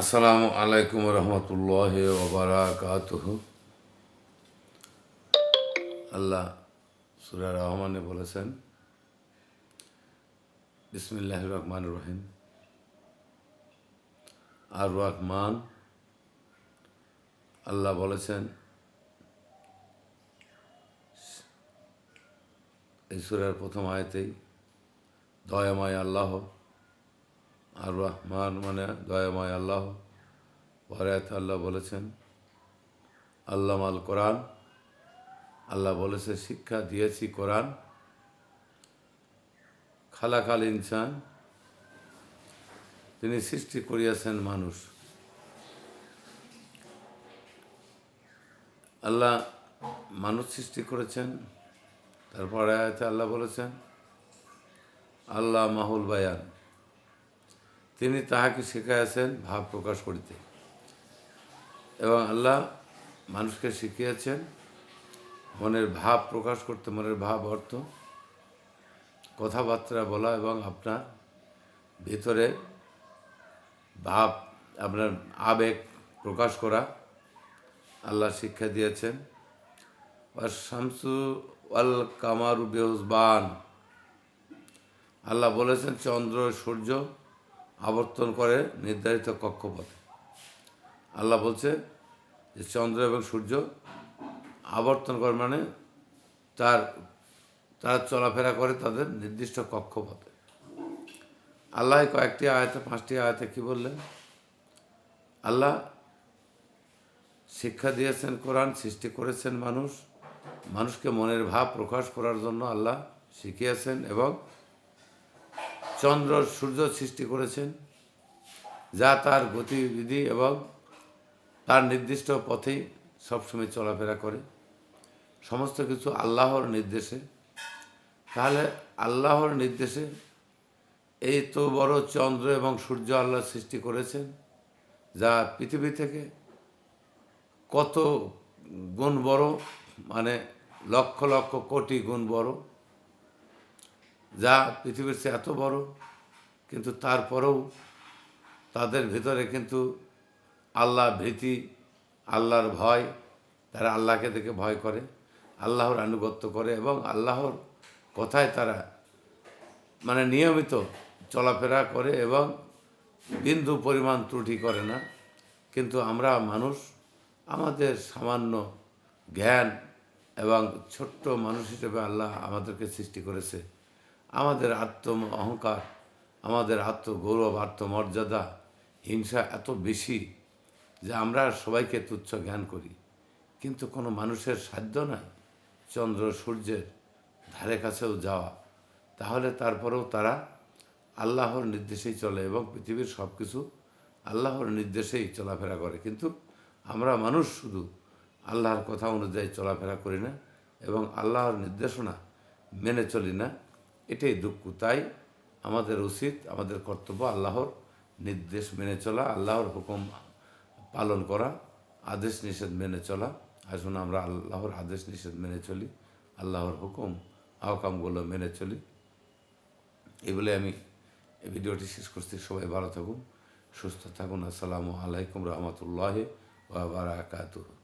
আসসালামু আলাইকুম রহমতুল্লাহ ওবরাকাতুহ আল্লাহ সুরা রহমানে বলেছেন বিসমিল্লাহ রহমান রহিম। আর রহমান, আল্লাহ বলেছেন, এই সুরার প্রথম আয়তেই দয়াময় আল্লাহ আর রহমান মানে দয়াময় আল্লাহ। পরায়ত আল্লাহ বলেছেন আল্লাহ আল কোরআন, আল্লাহ বলেছে, শিক্ষা দিয়েছি কোরআন। খালাকাল ইনসান, তিনি সৃষ্টি করিয়াছেন মানুষ। আল্লাহ মানুষ সৃষ্টি করেছেন। তারপরে আয়াতে আল্লাহ বলেছেন, আল্লাহ মাহুল বায়ান। তিনি তাহাকে শিখাইয়াছেন ভাব প্রকাশ করিতে। এবং আল্লাহ মানুষকে শিখিয়েছেন মনের ভাব প্রকাশ করতে, মনের ভাব অর্থ। কথাবার্তা বলা এবং আপনার ভিতরে ভাব, আপনার আবেগ প্রকাশ করা। আল্লাহ শিক্ষা দিয়েছেন। আর শামসু আল কামারু বেহসবান আল্লাহ বলেছেন, চন্দ্র সূর্য আবর্তন করে নির্ধারিত কক্ষপথে। আল্লাহ বলছে যে চন্দ্র এবং সূর্য আবর্তন করে মানে তার, তারা চলাফেরা করে তাদের নির্দিষ্ট কক্ষপথে। আল্লাহ কয়েকটি আয়তে, পাঁচটি আয়তে কি বললেন? আল্লাহ শিক্ষা দিয়েছেন, কোরআন সৃষ্টি করেছেন মানুষ। মানুষকে মনের ভাব প্রকাশ করার জন্য আল্লাহ শিখিয়েছেন এবং চন্দ্র সূর্য সৃষ্টি করেছেন যা তার গতিবিধি এবং তার নির্দিষ্ট পথেই সবসময় চলাফেরা করে। সমস্ত কিছু আল্লাহর নির্দেশে। তাহলে আল্লাহর নির্দেশে এই তো বড় চন্দ্র এবং সূর্য আল্লাহ সৃষ্টি করেছেন, যা পৃথিবী থেকে কত গুণ বড় মানে লক্ষ লক্ষ কোটি গুণ বড়। যা পৃথিবীর চেয়ে এত বড়, কিন্তু তারপরেও তাদের ভিতরে কিন্তু আল্লাহ ভীতি, আল্লাহর ভয়, তারা আল্লাহকে দেখে ভয় করে, আল্লাহর আনুগত্য করে এবং আল্লাহর কথায় তারা মানে নিয়মিত চলাফেরা করে এবং বিন্দু পরিমাণ ত্রুটি করে না। কিন্তু আমরা মানুষ, আমাদের সামান্য জ্ঞান এবং ছোট্ট মানুষ হিসেবে আল্লাহ আমাদেরকে সৃষ্টি করেছে। আমাদের আত্ম অহংকার আমাদের আত্মগৌরব, আত্মমর্যাদা, হিংসা এত বেশি যে আমরা সবাইকে তুচ্ছ জ্ঞান করি। কিন্তু কোনো মানুষের সাধ্য নাই চন্দ্র সূর্যের ধারে কাছেও যাওয়া। তাহলে তারপরেও তারা আল্লাহর নির্দেশেই চলে এবং পৃথিবীর সব কিছু আল্লাহর নির্দেশেই চলাফেরা করে। কিন্তু আমরা মানুষ শুধু আল্লাহর কথা অনুযায়ী চলাফেরা করি না এবং আল্লাহর নির্দেশনা মেনে চলি না। এটাই দুঃখ। তাই আমাদের উচিত, আমাদের কর্তব্য আল্লাহর নির্দেশ মেনে চলা, আল্লাহর হুকুম পালন করা, আদেশ নিষেধ মেনে চলা। আসুন আমরা আল্লাহর আদেশ নিষেধ মেনে চলি, আল্লাহর হুকুম, আহকামগুলো মেনে চলি। এই বলে আমি এই ভিডিওটি শেষ করছি। সবাই ভালো থাকুন, সুস্থ থাকুন। আসসালামু আলাইকুম রহমতুল্লাহ বারাকাতুহ।